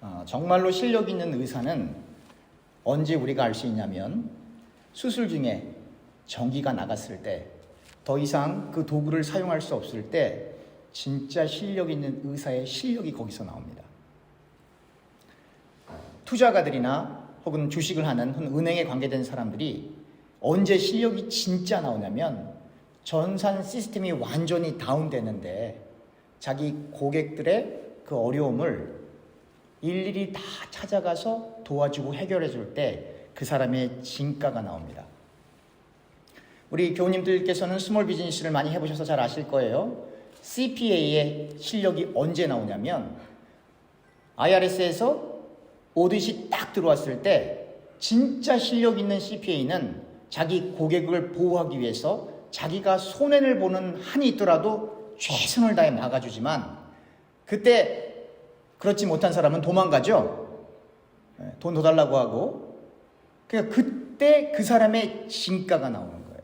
어, 정말로 실력 있는 의사는 언제 우리가 알 수 있냐면 수술 중에 전기가 나갔을 때 더 이상 그 도구를 사용할 수 없을 때 진짜 실력 있는 의사의 실력이 거기서 나옵니다. 투자가들이나 혹은 주식을 하는 혹은 은행에 관계된 사람들이 언제 실력이 진짜 나오냐면 전산 시스템이 완전히 다운되는데 자기 고객들의 그 어려움을 일일이 다 찾아가서 도와주고 해결해 줄 때 그 사람의 진가가 나옵니다. 우리 교우님들께서는 스몰 비즈니스를 많이 해보셔서 잘 아실 거예요. CPA의 실력이 언제 나오냐면 IRS에서 오디시 딱 들어왔을 때 진짜 실력 있는 CPA는 자기 고객을 보호하기 위해서 자기가 손해를 보는 한이 있더라도 최선을 다해 막아주지만 그때 그렇지 못한 사람은 도망가죠. 예, 돈더 달라고 하고. 그러니까 그때 그 사람의 진가가 나오는 거예요.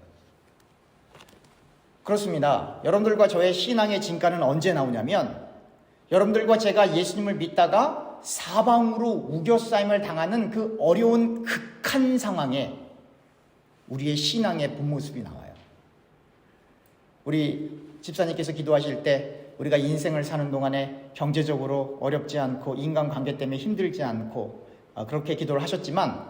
그렇습니다. 여러분들과 저의 신앙의 진가는 언제 나오냐면 여러분들과 제가 예수님을 믿다가 사방으로 우겨싸임을 당하는 그 어려운 극한 상황에 우리의 신앙의 본 모습이 나와요. 우리 집사님께서 기도하실 때 우리가 인생을 사는 동안에 경제적으로 어렵지 않고 인간관계 때문에 힘들지 않고 어, 그렇게 기도를 하셨지만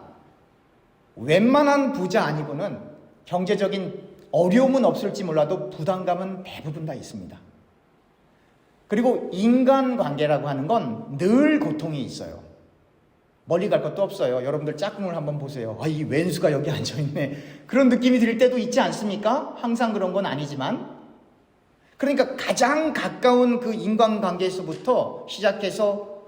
웬만한 부자 아니고는 경제적인 어려움은 없을지 몰라도 부담감은 대부분 다 있습니다. 그리고 인간관계라고 하는 건 늘 고통이 있어요. 멀리 갈 것도 없어요. 여러분들 짝꿍을 한번 보세요. 아, 이 왼수가 여기 앉아있네. 그런 느낌이 들 때도 있지 않습니까? 항상 그런 건 아니지만. 그러니까 가장 가까운 그 인간관계에서부터 시작해서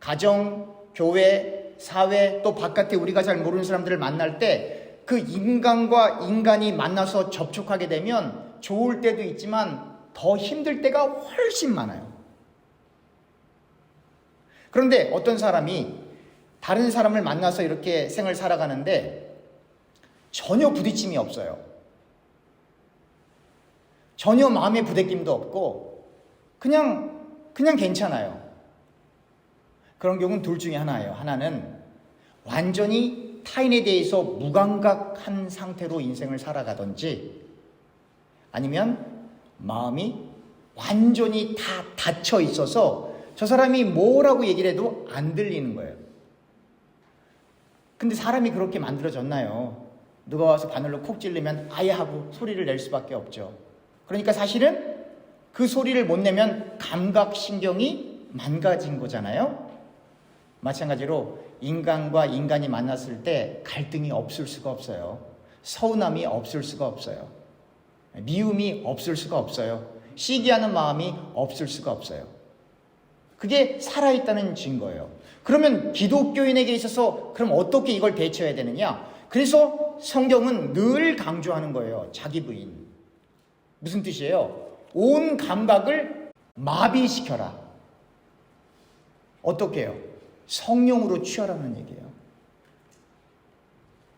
가정, 교회, 사회, 또 바깥에 우리가 잘 모르는 사람들을 만날 때 그 인간과 인간이 만나서 접촉하게 되면 좋을 때도 있지만 더 힘들 때가 훨씬 많아요. 그런데 어떤 사람이 다른 사람을 만나서 이렇게 생을 살아가는데 전혀 부딪힘이 없어요. 전혀 마음의 부대낌도 없고 그냥 그냥 괜찮아요. 그런 경우는 둘 중에 하나예요. 하나는 완전히 타인에 대해서 무감각한 상태로 인생을 살아가든지 아니면 마음이 완전히 다 닫혀 있어서 저 사람이 뭐라고 얘기를 해도 안 들리는 거예요. 근데 사람이 그렇게 만들어졌나요? 누가 와서 바늘로 콕 찔르면 아예 하고 소리를 낼 수밖에 없죠. 그러니까 사실은 그 소리를 못 내면 감각신경이 망가진 거잖아요. 마찬가지로 인간과 인간이 만났을 때 갈등이 없을 수가 없어요. 서운함이 없을 수가 없어요. 미움이 없을 수가 없어요. 시기하는 마음이 없을 수가 없어요. 그게 살아있다는 증거예요. 그러면 기독교인에게 있어서 그럼 어떻게 이걸 대처해야 되느냐? 그래서 성경은 늘 강조하는 거예요. 자기 부인. 무슨 뜻이에요? 온 감각을 마비시켜라. 어떻게 해요? 성령으로 취하라는 얘기예요.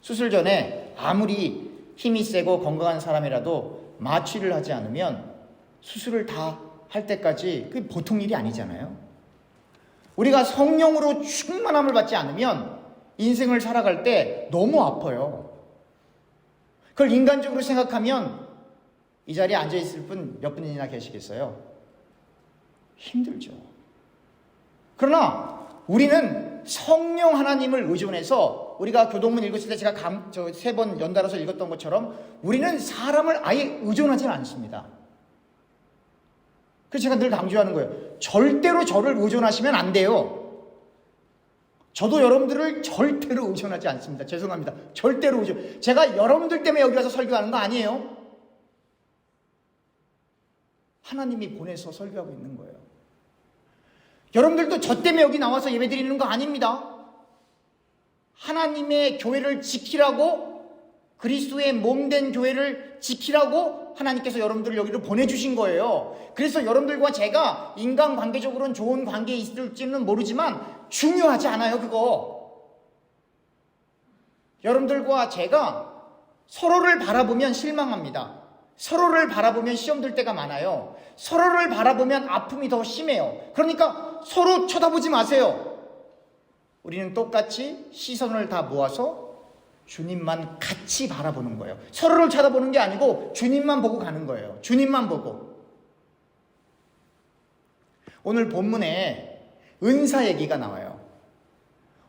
수술 전에 아무리 힘이 세고 건강한 사람이라도 마취를 하지 않으면 수술을 다 할 때까지 그게 보통 일이 아니잖아요. 우리가 성령으로 충만함을 받지 않으면 인생을 살아갈 때 너무 아파요. 그걸 인간적으로 생각하면 이 자리에 앉아 있을 분 몇 분이나 계시겠어요? 힘들죠. 그러나 우리는 성령 하나님을 의존해서 우리가 교동문 읽었을 때 제가 세 번 연달아서 읽었던 것처럼 우리는 사람을 아예 의존하지는 않습니다. 그래서 제가 늘 강조하는 거예요. 절대로 저를 의존하시면 안 돼요. 저도 여러분들을 절대로 의존하지 않습니다. 죄송합니다. 절대로 의존. 제가 여러분들 때문에 여기 와서 설교하는 거 아니에요. 하나님이 보내서 설교하고 있는 거예요. 여러분들도 저 때문에 여기 나와서 예배 드리는 거 아닙니다. 하나님의 교회를 지키라고 그리스도의 몸된 교회를 지키라고 하나님께서 여러분들을 여기로 보내주신 거예요. 그래서 여러분들과 제가 인간관계적으로는 좋은 관계에 있을지는 모르지만 중요하지 않아요, 그거. 여러분들과 제가 서로를 바라보면 실망합니다. 서로를 바라보면 시험 들 때가 많아요. 서로를 바라보면 아픔이 더 심해요. 그러니까 서로 쳐다보지 마세요. 우리는 똑같이 시선을 다 모아서 주님만 같이 바라보는 거예요. 서로를 쳐다보는 게 아니고 주님만 보고 가는 거예요. 주님만 보고. 오늘 본문에 은사 얘기가 나와요.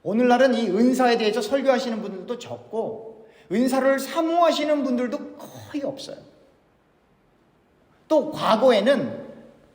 오늘날은 이 은사에 대해서 설교하시는 분들도 적고 은사를 사모하시는 분들도 거의 없어요. 또 과거에는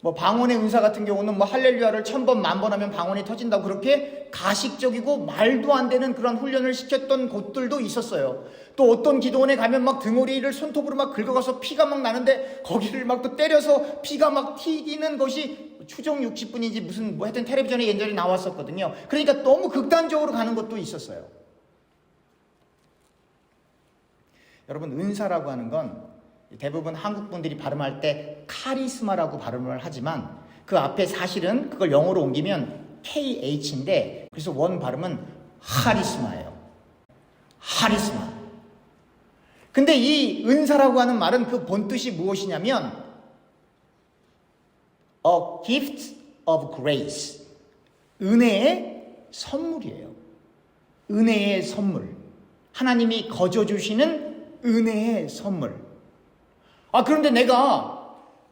뭐 방언의 은사 같은 경우는 뭐 할렐루야를 천 번, 만 번 하면 방언이 터진다고 그렇게 가식적이고 말도 안 되는 그런 훈련을 시켰던 곳들도 있었어요. 또 어떤 기도원에 가면 막 등허리를 손톱으로 막 긁어가서 피가 막 나는데 거기를 막 또 때려서 피가 막 튀기는 것이 추정 60분인지 무슨 뭐 하여튼 텔레비전에 옛날에 나왔었거든요. 그러니까 너무 극단적으로 가는 것도 있었어요. 여러분 은사라고 하는 건 대부분 한국 분들이 발음할 때 카리스마라고 발음을 하지만 그 앞에 사실은 그걸 영어로 옮기면 KH인데 그래서 원 발음은 하리스마예요. 하리스마. 근데 이 은사라고 하는 말은 그 본뜻이 무엇이냐면 a gift of grace. 은혜의 선물이에요. 은혜의 선물. 하나님이 거저 주시는 은혜의 선물. 아 그런데 내가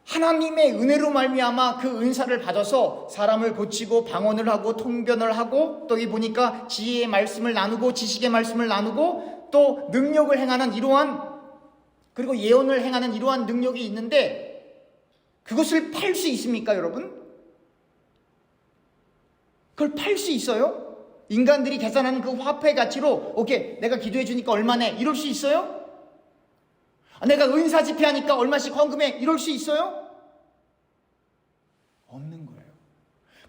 하나님의 은혜로 말미암아 그 은사를 받아서 사람을 고치고 방언을 하고 통변을 하고 또 이 보니까 지혜의 말씀을 나누고 지식의 말씀을 나누고 또 능력을 행하는 이러한 그리고 예언을 행하는 이러한 능력이 있는데 그것을 팔 수 있습니까, 여러분? 그걸 팔 수 있어요? 인간들이 계산하는 그 화폐 가치로 오케이 내가 기도해 주니까 얼마네 이럴 수 있어요? 아, 내가 은사 집회하니까 얼마씩 헌금해 이럴 수 있어요? 없는 거예요.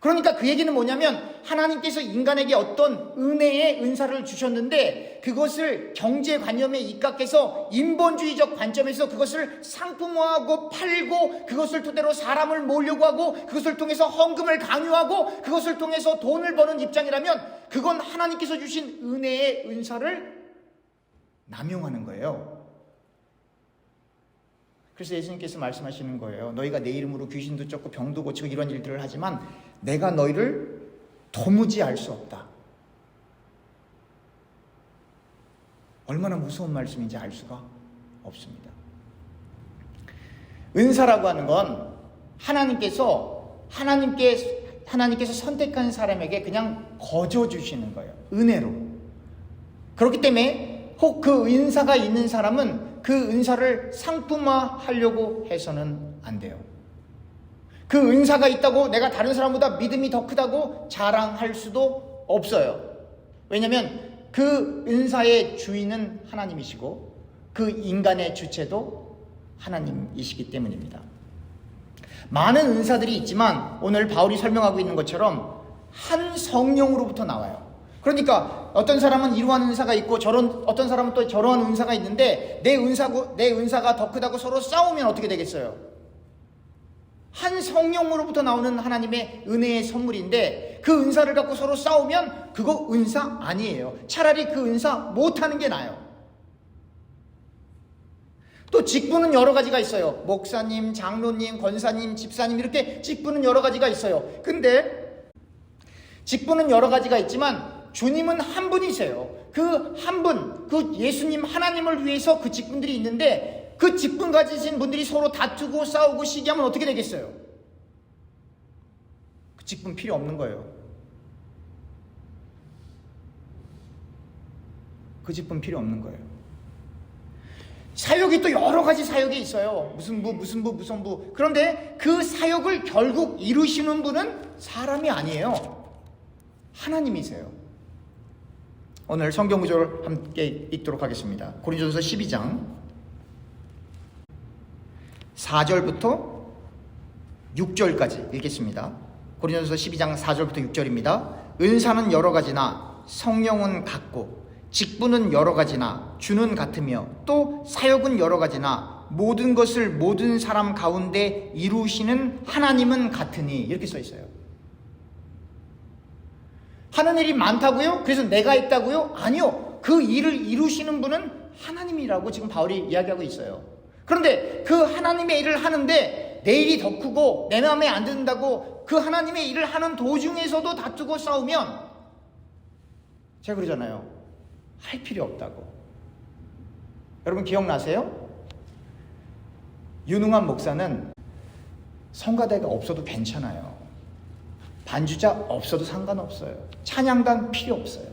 그러니까 그 얘기는 뭐냐면 하나님께서 인간에게 어떤 은혜의 은사를 주셨는데 그것을 경제관념에 입각해서 인본주의적 관점에서 그것을 상품화하고 팔고 그것을 토대로 사람을 모으려고 하고 그것을 통해서 헌금을 강요하고 그것을 통해서 돈을 버는 입장이라면 그건 하나님께서 주신 은혜의 은사를 남용하는 거예요. 그래서 예수님께서 말씀하시는 거예요. 너희가 내 이름으로 귀신도 쫓고 병도 고치고 이런 일들을 하지만 내가 너희를 도무지 알 수 없다. 얼마나 무서운 말씀인지 알 수가 없습니다. 은사라고 하는 건 하나님께서 하나님께 하나님께서 선택한 사람에게 그냥 거저 주시는 거예요. 은혜로. 그렇기 때문에 혹 그 은사가 있는 사람은 그 은사를 상품화하려고 해서는 안 돼요. 그 은사가 있다고 내가 다른 사람보다 믿음이 더 크다고 자랑할 수도 없어요. 왜냐하면 그 은사의 주인은 하나님이시고 그 인간의 주체도 하나님이시기 때문입니다. 많은 은사들이 있지만 오늘 바울이 설명하고 있는 것처럼 한 성령으로부터 나와요. 그러니까 어떤 사람은 이러한 은사가 있고 저런 어떤 사람은 또 저러한 은사가 있는데 내 은사고 내 은사가 더 크다고 서로 싸우면 어떻게 되겠어요? 한 성령으로부터 나오는 하나님의 은혜의 선물인데 그 은사를 갖고 서로 싸우면 그거 은사 아니에요. 차라리 그 은사 못 하는 게 나아요. 또 직분은 여러 가지가 있어요. 목사님, 장로님, 권사님, 집사님 이렇게 직분은 여러 가지가 있어요. 근데 직분은 여러 가지가 있지만 주님은 한 분이세요. 그 한 분, 그 예수님 하나님을 위해서 그 직분들이 있는데 그 직분 가지신 분들이 서로 다투고 싸우고 시기하면 어떻게 되겠어요? 그 직분 필요 없는 거예요. 그 직분 필요 없는 거예요. 사역이 또 여러 가지 사역이 있어요. 무슨 부, 무슨 부, 무슨 부. 그런데 그 사역을 결국 이루시는 분은 사람이 아니에요. 하나님이세요. 오늘 성경 구절을 함께 읽도록 하겠습니다. 고린도전서 12장 4절부터 6절까지 읽겠습니다. 고린도전서 12장 4절부터 6절입니다. 은사는 여러 가지나 성령은 같고 직분은 여러 가지나 주는 같으며 또 사역은 여러 가지나 모든 것을 모든 사람 가운데 이루시는 하나님은 같으니 이렇게 써 있어요. 하는 일이 많다고요? 그래서 내가 있다고요? 아니요. 그 일을 이루시는 분은 하나님이라고 지금 바울이 이야기하고 있어요. 그런데 그 하나님의 일을 하는데 내 일이 더 크고 내 마음에 안 든다고 그 하나님의 일을 하는 도중에서도 다투고 싸우면 제가 그러잖아요. 할 필요 없다고. 여러분 기억나세요? 유능한 목사는 성가대가 없어도 괜찮아요. 반주자 없어도 상관없어요. 찬양단 필요 없어요.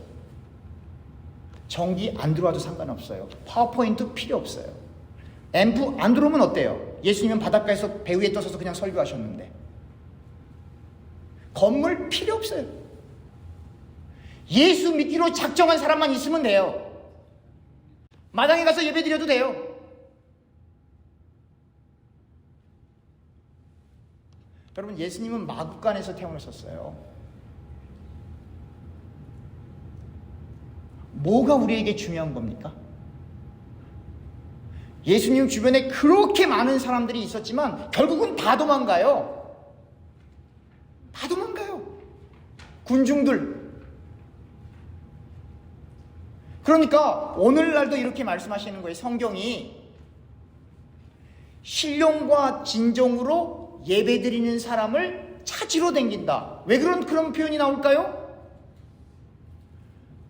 전기 안 들어와도 상관없어요. 파워포인트 필요 없어요. 앰프 안 들어오면 어때요? 예수님은 바닷가에서 배 위에 떠서서 그냥 설교하셨는데. 건물 필요 없어요. 예수 믿기로 작정한 사람만 있으면 돼요. 마당에 가서 예배 드려도 돼요. 여러분, 예수님은 마국간에서 태어나셨어요. 뭐가 우리에게 중요한 겁니까? 예수님 주변에 그렇게 많은 사람들이 있었지만 결국은 다 도망가요. 다 도망가요. 군중들. 그러니까 오늘날도 이렇게 말씀하시는 거예요. 성경이 신령과 진정으로 예배 드리는 사람을 찾으러 댕긴다. 왜 그런 그런 표현이 나올까요?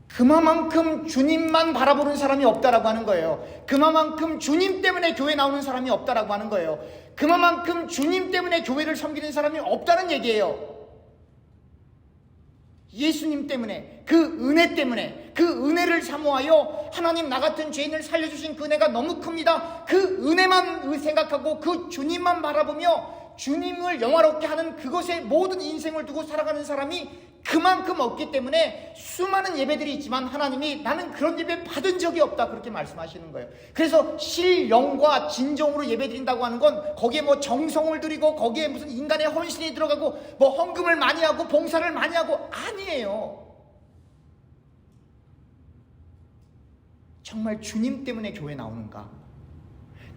그만큼 주님만 바라보는 사람이 없다라고 하는 거예요. 그만큼 주님 때문에 교회 나오는 사람이 없다라고 하는 거예요. 그만큼 주님 때문에 교회를 섬기는 사람이 없다는 얘기예요. 예수님 때문에 그 은혜 때문에 그 은혜를 사모하여 하나님 나 같은 죄인을 살려주신 그 은혜가 너무 큽니다. 그 은혜만 생각하고 그 주님만 바라보며 주님을 영화롭게 하는 그것에 모든 인생을 두고 살아가는 사람이 그만큼 없기 때문에 수많은 예배들이 있지만 하나님이 나는 그런 예배 받은 적이 없다 그렇게 말씀하시는 거예요. 그래서 실영과 진정으로 예배 드린다고 하는 건 거기에 뭐 정성을 들이고 거기에 무슨 인간의 헌신이 들어가고 뭐 헌금을 많이 하고 봉사를 많이 하고 아니에요. 정말 주님 때문에 교회 나오는가?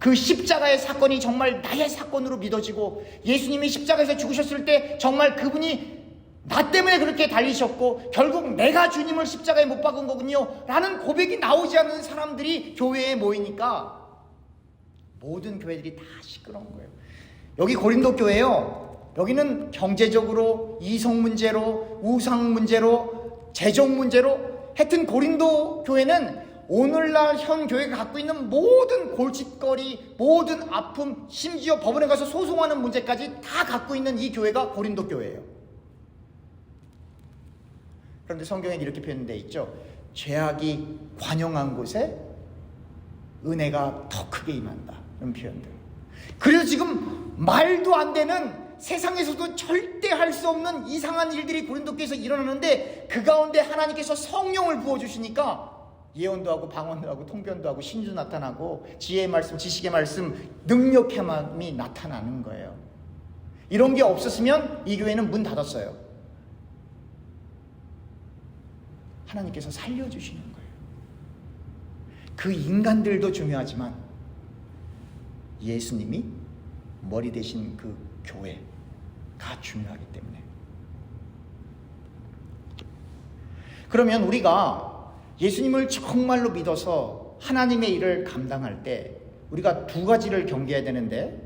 그 십자가의 사건이 정말 나의 사건으로 믿어지고 예수님이 십자가에서 죽으셨을 때 정말 그분이 나 때문에 그렇게 달리셨고 결국 내가 주님을 십자가에 못 박은 거군요. 라는 고백이 나오지 않는 사람들이 교회에 모이니까 모든 교회들이 다 시끄러운 거예요. 여기 고린도 교회요. 여기는 경제적으로 이성 문제로 우상 문제로 재정 문제로 하여튼 고린도 교회는 오늘날 현 교회가 갖고 있는 모든 골칫거리, 모든 아픔, 심지어 법원에 가서 소송하는 문제까지 다 갖고 있는 이 교회가 고린도 교회예요. 그런데 성경에 이렇게 표현되어 있죠. 죄악이 관영한 곳에 은혜가 더 크게 임한다. 이런 표현들. 그래서 지금 말도 안 되는 세상에서도 절대 할 수 없는 이상한 일들이 고린도교에서 일어나는데 그 가운데 하나님께서 성령을 부어주시니까 예언도 하고 방언도 하고 통변도 하고 신주 나타나고 지혜의 말씀, 지식의 말씀, 능력함이 나타나는 거예요. 이런 게 없었으면 이 교회는 문 닫았어요. 하나님께서 살려주시는 거예요. 그 인간들도 중요하지만 예수님이 머리 대신 그 교회가 중요하기 때문에. 그러면 우리가 예수님을 정말로 믿어서 하나님의 일을 감당할 때 우리가 두 가지를 경계해야 되는데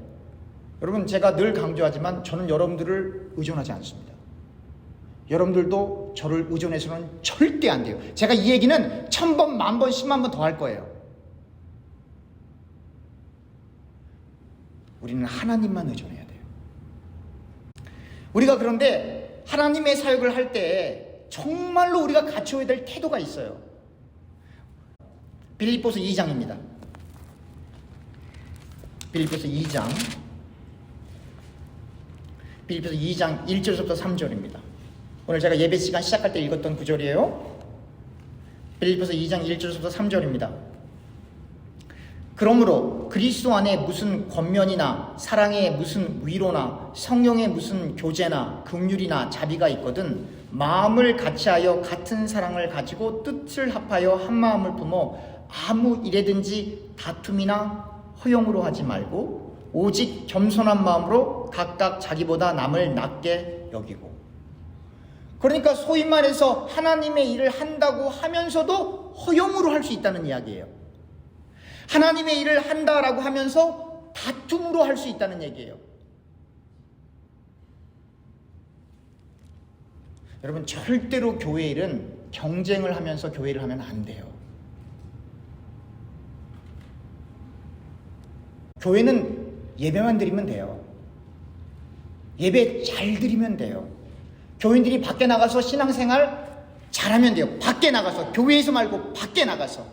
여러분 제가 늘 강조하지만 저는 여러분들을 의존하지 않습니다. 여러분들도 저를 의존해서는 절대 안 돼요. 제가 이 얘기는 천 번, 만 번, 십만 번 더 할 거예요. 우리는 하나님만 의존해야 돼요. 우리가 그런데 하나님의 사역을 할 때 정말로 우리가 갖춰야 될 태도가 있어요. 빌립보서 2장입니다. 빌립보서 2장. 빌립보서 2장 1절부터 3절입니다. 오늘 제가 예배 시간 시작할 때 읽었던 구절이에요. 빌립보서 2장 1절부터 3절입니다. 그러므로 그리스도 안에 무슨 권면이나 사랑의 무슨 위로나 성령의 무슨 교제나 긍휼이나 자비가 있거든 마음을 같이하여 같은 사랑을 가지고 뜻을 합하여 한 마음을 품어 아무 일에든지 다툼이나 허용으로 하지 말고 오직 겸손한 마음으로 각각 자기보다 남을 낮게 여기고 그러니까 소위 말해서 하나님의 일을 한다고 하면서도 허용으로 할 수 있다는 이야기예요. 하나님의 일을 한다라고 하면서 다툼으로 할 수 있다는 얘기예요. 여러분 절대로 교회 일은 경쟁을 하면서 교회를 하면 안 돼요. 교회는 예배만 드리면 돼요. 예배 잘 드리면 돼요. 교인들이 밖에 나가서 신앙생활 잘하면 돼요. 밖에 나가서 교회에서 말고 밖에 나가서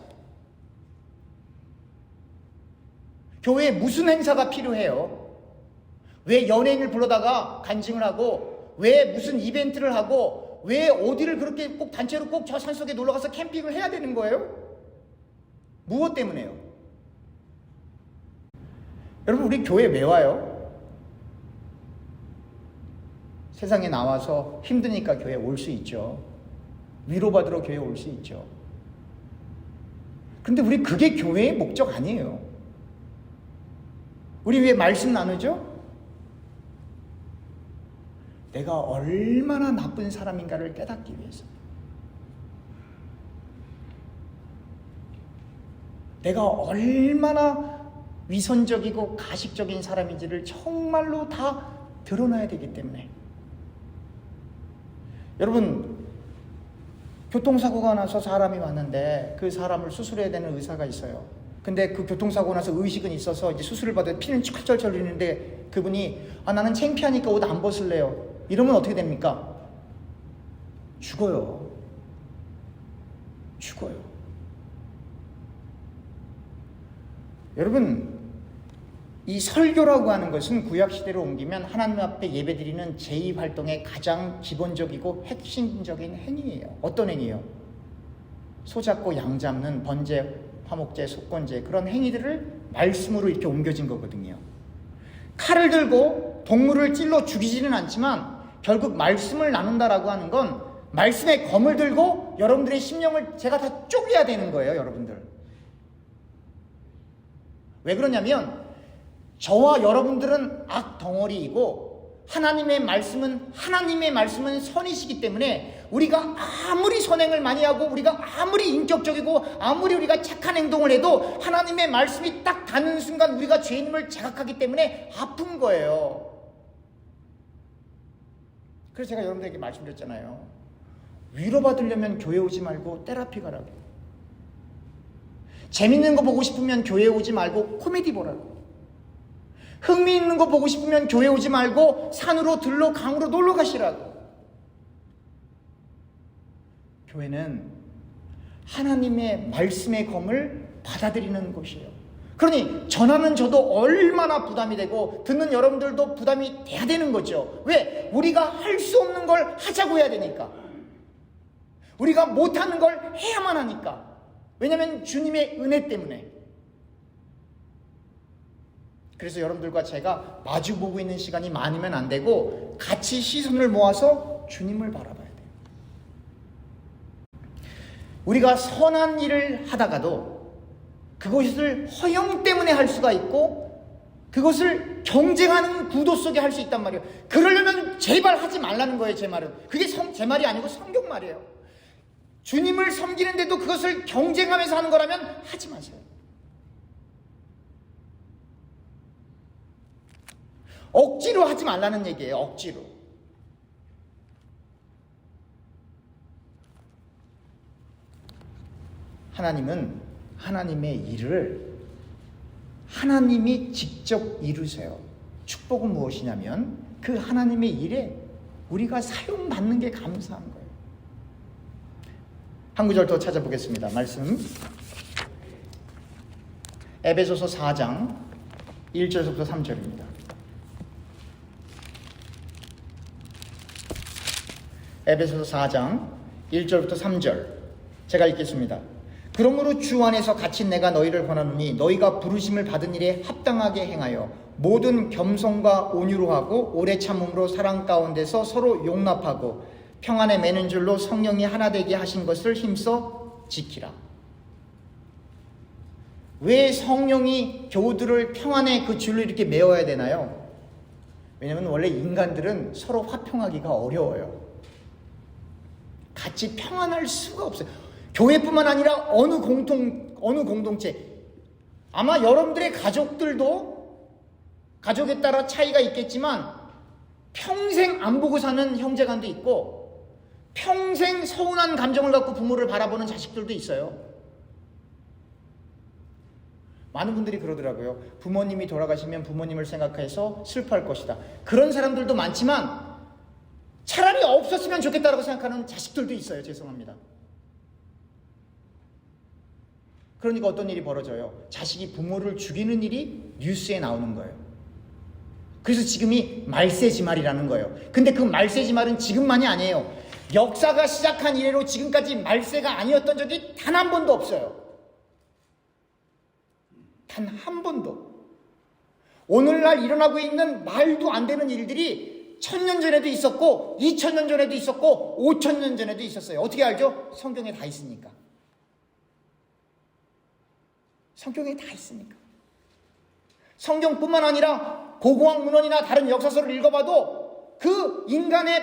교회에 무슨 행사가 필요해요? 왜 연예인을 불러다가 간증을 하고 왜 무슨 이벤트를 하고 왜 어디를 그렇게 꼭 단체로 꼭 저 산속에 놀러 가서 캠핑을 해야 되는 거예요? 무엇 때문에요? 여러분 우리 교회 왜 와요? 세상에 나와서 힘드니까 교회 올 수 있죠. 위로받으러 교회 올 수 있죠. 근데 우리 그게 교회의 목적 아니에요. 우리 왜 말씀 나누죠? 내가 얼마나 나쁜 사람인가를 깨닫기 위해서. 내가 얼마나 위선적이고 가식적인 사람인지를 정말로 다 드러나야 되기 때문에. 여러분, 교통사고가 나서 사람이 왔는데 그 사람을 수술해야 되는 의사가 있어요. 근데 그 교통사고 나서 의식은 있어서 이제 수술을 받아 피는 철철철 흘리는데 그분이 아 나는 창피하니까 옷 안 벗을래요. 이러면 어떻게 됩니까? 죽어요. 죽어요. 여러분 이 설교라고 하는 것은 구약 시대로 옮기면 하나님 앞에 예배드리는 제2 활동의 가장 기본적이고 핵심적인 행위예요. 어떤 행위예요? 소 잡고 양 잡는 번제, 화목제, 속건제 그런 행위들을 말씀으로 이렇게 옮겨진 거거든요. 칼을 들고 동물을 찔러 죽이지는 않지만 결국 말씀을 나눈다라고 하는 건 말씀의 검을 들고 여러분들의 심령을 제가 다 쪼개야 되는 거예요, 여러분들. 왜 그러냐면 저와 여러분들은 악 덩어리이고 하나님의 말씀은 하나님의 말씀은 선이시기 때문에 우리가 아무리 선행을 많이 하고 우리가 아무리 인격적이고 아무리 우리가 착한 행동을 해도 하나님의 말씀이 딱 닿는 순간 우리가 죄인임을 자각하기 때문에 아픈 거예요. 그래서 제가 여러분들에게 말씀드렸잖아요. 위로받으려면 교회 오지 말고 테라피 가라고. 재밌는 거 보고 싶으면 교회 오지 말고 코미디 보라고. 흥미있는 거 보고 싶으면 교회 오지 말고 산으로 들로 강으로 놀러 가시라고. 교회는 하나님의 말씀의 검을 받아들이는 곳이에요. 그러니 전하는 저도 얼마나 부담이 되고 듣는 여러분들도 부담이 돼야 되는 거죠. 왜? 우리가 할 수 없는 걸 하자고 해야 되니까. 우리가 못하는 걸 해야만 하니까. 왜냐하면 주님의 은혜 때문에. 그래서 여러분들과 제가 마주보고 있는 시간이 많으면 안 되고 같이 시선을 모아서 주님을 바라봐야 돼요. 우리가 선한 일을 하다가도 그것을 허영 때문에 할 수가 있고 그것을 경쟁하는 구도 속에 할 수 있단 말이에요. 그러려면 제발 하지 말라는 거예요, 제 말은. 그게 성, 제 말이 아니고 성경 말이에요. 주님을 섬기는데도 그것을 경쟁하면서 하는 거라면 하지 마세요. 억지로 하지 말라는 얘기예요, 억지로. 하나님은 하나님의 일을 하나님이 직접 이루세요. 축복은 무엇이냐면 그 하나님의 일에 우리가 사용받는 게 감사한 거예요. 한 구절 더 찾아보겠습니다. 말씀. 에베소서 4장 1절부터 3절입니다. 에베소서 4장 1절부터 3절 제가 읽겠습니다. 그러므로 주 안에서 갇힌 내가 너희를 권하노니 너희가 부르심을 받은 일에 합당하게 행하여 모든 겸손과 온유로 하고 오래 참음으로 사랑 가운데서 서로 용납하고 평안에 매는 줄로 성령이 하나 되게 하신 것을 힘써 지키라. 왜 성령이 교우들을 평안의 그 줄로 이렇게 메어야 되나요? 왜냐하면 원래 인간들은 서로 화평하기가 어려워요. 같이 평안할 수가 없어요. 교회뿐만 아니라 어느 공통 어느 공동체 아마 여러분들의 가족들도 가족에 따라 차이가 있겠지만 평생 안 보고 사는 형제간도 있고 평생 서운한 감정을 갖고 부모를 바라보는 자식들도 있어요. 많은 분들이 그러더라고요. 부모님이 돌아가시면 부모님을 생각해서 슬퍼할 것이다. 그런 사람들도 많지만 차라리 없었으면 좋겠다라고 생각하는 자식들도 있어요. 죄송합니다. 그러니까 어떤 일이 벌어져요. 자식이 부모를 죽이는 일이 뉴스에 나오는 거예요. 그래서 지금이 말세지말이라는 거예요. 근데 그 말세지말은 지금만이 아니에요. 역사가 시작한 이래로 지금까지 말세가 아니었던 적이 단 한 번도 없어요. 단 한 번도. 오늘날 일어나고 있는 말도 안 되는 일들이 천년 전에도 있었고, 이천 년 전에도 있었고, 오천 년 전에도 있었어요. 어떻게 알죠? 성경에 다 있으니까. 성경에 다 있으니까. 성경뿐만 아니라 고고학 문헌이나 다른 역사서를 읽어봐도 그 인간의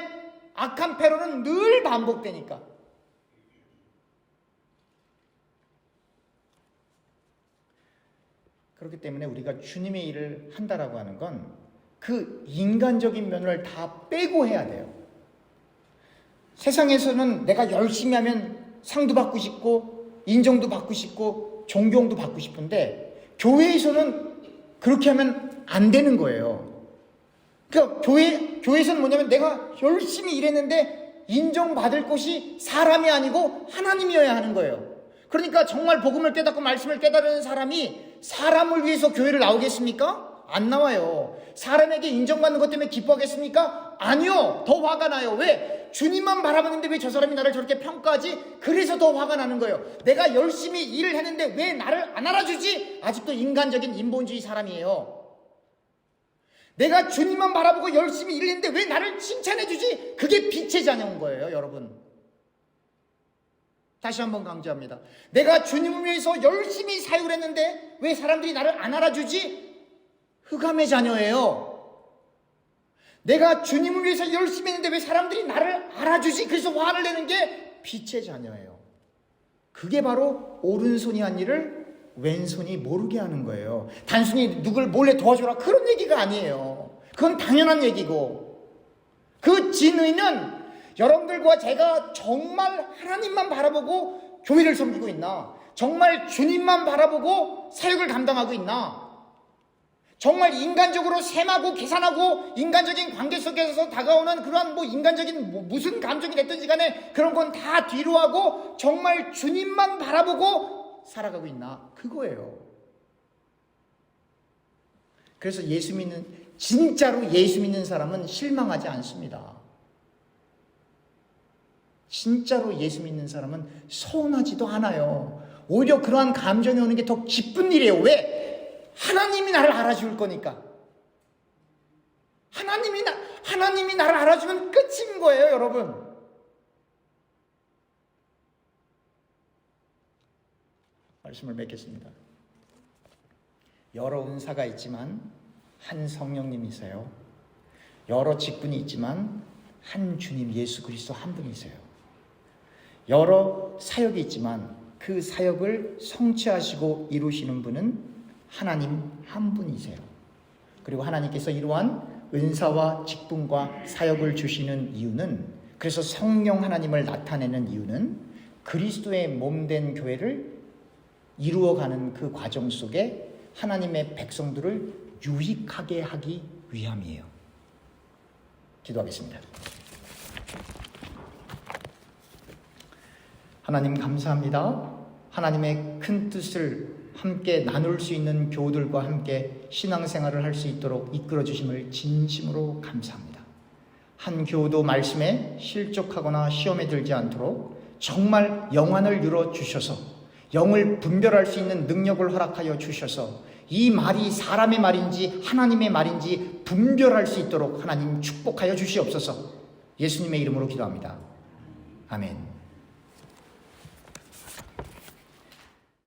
악한 패로는 늘 반복되니까. 그렇기 때문에 우리가 주님의 일을 한다라고 하는 건 그 인간적인 면을 다 빼고 해야 돼요. 세상에서는 내가 열심히 하면 상도 받고 싶고 인정도 받고 싶고 존경도 받고 싶은데 교회에서는 그렇게 하면 안 되는 거예요. 그러니까 교회 교회에서는 뭐냐면 내가 열심히 일했는데 인정받을 곳이 사람이 아니고 하나님이어야 하는 거예요. 그러니까 정말 복음을 깨닫고 말씀을 깨달은 사람이 사람을 위해서 교회를 나오겠습니까? 안 나와요. 사람에게 인정받는 것 때문에 기뻐하겠습니까? 아니요. 더 화가 나요. 왜? 주님만 바라보는데 왜 저 사람이 나를 저렇게 평가하지? 그래서 더 화가 나는 거예요. 내가 열심히 일을 했는데 왜 나를 안 알아주지? 아직도 인간적인 인본주의 사람이에요. 내가 주님만 바라보고 열심히 일을 했는데 왜 나를 칭찬해주지? 그게 빛의 자녀인 거예요, 여러분. 다시 한번 강조합니다. 내가 주님을 위해서 열심히 사역을 했는데 왜 사람들이 나를 안 알아주지? 흑암의 자녀예요. 내가 주님을 위해서 열심히 했는데 왜 사람들이 나를 알아주지? 그래서 화를 내는 게 빛의 자녀예요. 그게 바로 오른손이 한 일을 왼손이 모르게 하는 거예요. 단순히 누굴 몰래 도와줘라 그런 얘기가 아니에요. 그건 당연한 얘기고 그 진의는 여러분들과 제가 정말 하나님만 바라보고 교회를 섬기고 있나? 정말 주님만 바라보고 사역을 감당하고 있나? 정말 인간적으로 셈하고 계산하고 인간적인 관계 속에서 다가오는 그러한 뭐 인간적인 뭐 무슨 감정이 됐든지 간에 그런 건 다 뒤로 하고 정말 주님만 바라보고 살아가고 있나? 그거예요. 그래서 예수 믿는, 진짜로 예수 믿는 사람은 실망하지 않습니다. 진짜로 예수 믿는 사람은 서운하지도 않아요. 오히려 그러한 감정이 오는 게 더 기쁜 일이에요. 왜? 하나님이 나를 알아줄 거니까. 하나님이 나, 하나님이 나를 알아주면 끝인 거예요, 여러분. 말씀을 맺겠습니다. 여러 은사가 있지만 한 성령님이세요. 여러 직분이 있지만 한 주님 예수 그리스도 한 분이세요. 여러 사역이 있지만 그 사역을 성취하시고 이루시는 분은 하나님 한 분이세요. 그리고 하나님께서 이러한 은사와 직분과 사역을 주시는 이유는 그래서 성령 하나님을 나타내는 이유는 그리스도의 몸된 교회를 이루어가는 그 과정 속에 하나님의 백성들을 유익하게 하기 위함이에요. 기도하겠습니다. 하나님 감사합니다. 하나님의 큰 뜻을 함께 나눌 수 있는 교우들과 함께 신앙생활을 할 수 있도록 이끌어 주심을 진심으로 감사합니다. 한 교우도 말씀에 실족하거나 시험에 들지 않도록 정말 영안을 열어 주셔서 영을 분별할 수 있는 능력을 허락하여 주셔서 이 말이 사람의 말인지 하나님의 말인지 분별할 수 있도록 하나님 축복하여 주시옵소서 예수님의 이름으로 기도합니다. 아멘.